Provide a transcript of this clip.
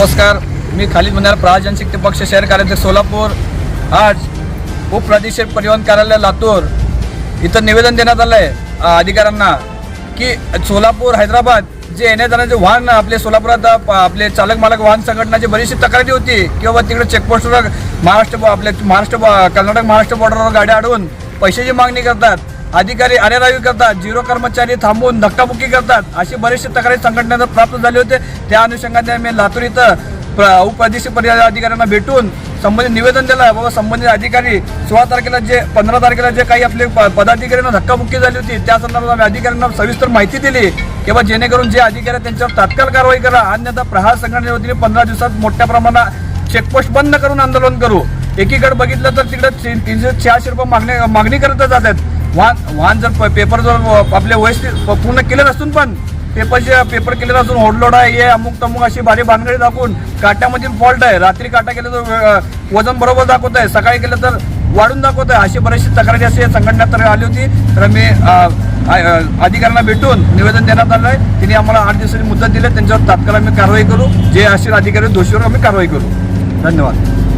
नमस्कार. मी खालीद मनार प्रहार जनशक्ती पक्ष शहर कार्याध्यक्ष सोलापूर. आज उपप्रादेशिक परिवहन कार्यालय लातूर इथं निवेदन देण्यात आलं आहे अधिकाऱ्यांना की सोलापूर हैदराबाद जे येण्या जाण्याचे वाहन आपले सोलापुरात आपले चालक मालक वाहन संघटनाची बरीचशी तक्रारी होती किंवा तिकडे चेकपोस्टवर महाराष्ट्र आपले महाराष्ट्र कर्नाटक महाराष्ट्र बॉर्डरवर गाड्या अडवून पैशाची मागणी करतात. अधिकारी अरेरावी करतात झिरो कर्मचारी थांबवून धक्काबुक्की करतात. अशी बरेचसे तक्रारी संघटनेला प्राप्त झाले होते. त्या अनुषंगाने मी लातूर इथं प्र- उपप्रादेशिक पर्याय अधिकाऱ्यांना भेटून संबंधित निवेदन दिलं बाबा संबंधित अधिकारी सोळा तारखेला जे पंधरा तारखेला जे काही आपले पदाधिकाऱ्यांना धक्काबुक्की झाली होती त्या संदर्भात आम्ही अधिकाऱ्यांना सविस्तर माहिती दिली. की जेणेकरून जे अधिकारी त्यांच्यावर तात्काळ कारवाई करा अन्यथा प्रहार संघटनेच्या वतीने पंधरा दिवसात मोठ्या प्रमाणात चेकपोस्ट बंद करून आंदोलन करू. एकीकडे बघितलं तर तिकडे तीन- तीनशे चारशे रुपये मागणी मागणी करत जातात वाहन वाहन जर प- पेपर जर आपले व्यवस्थित प- पूर्ण केले नसून पण पेपरचे पेपर केले नसून होडलोड आहे हे अमुक तमुक अशी भारी भानगडी दाखवून काट्यामधील फॉल्ट आहे. रात्री काटा केलं तर वजन बरोबर दाखवत आहे. सकाळी केलं तर वाढून दाखवत आहे. अशी बरेचशी तक्रारी अशी संघटना तर आली होती. तर मी अधिकाऱ्यांना भेटून निवेदन देण्यात आलं आहे त्यांनी आम्हाला आठ दिवसाची मुदत दिली. त्यांच्यावर तात्काळ आम्ही कारवाई करू. जे असेल अधिकारी दोषीवर आम्ही कारवाई करू. धन्यवाद.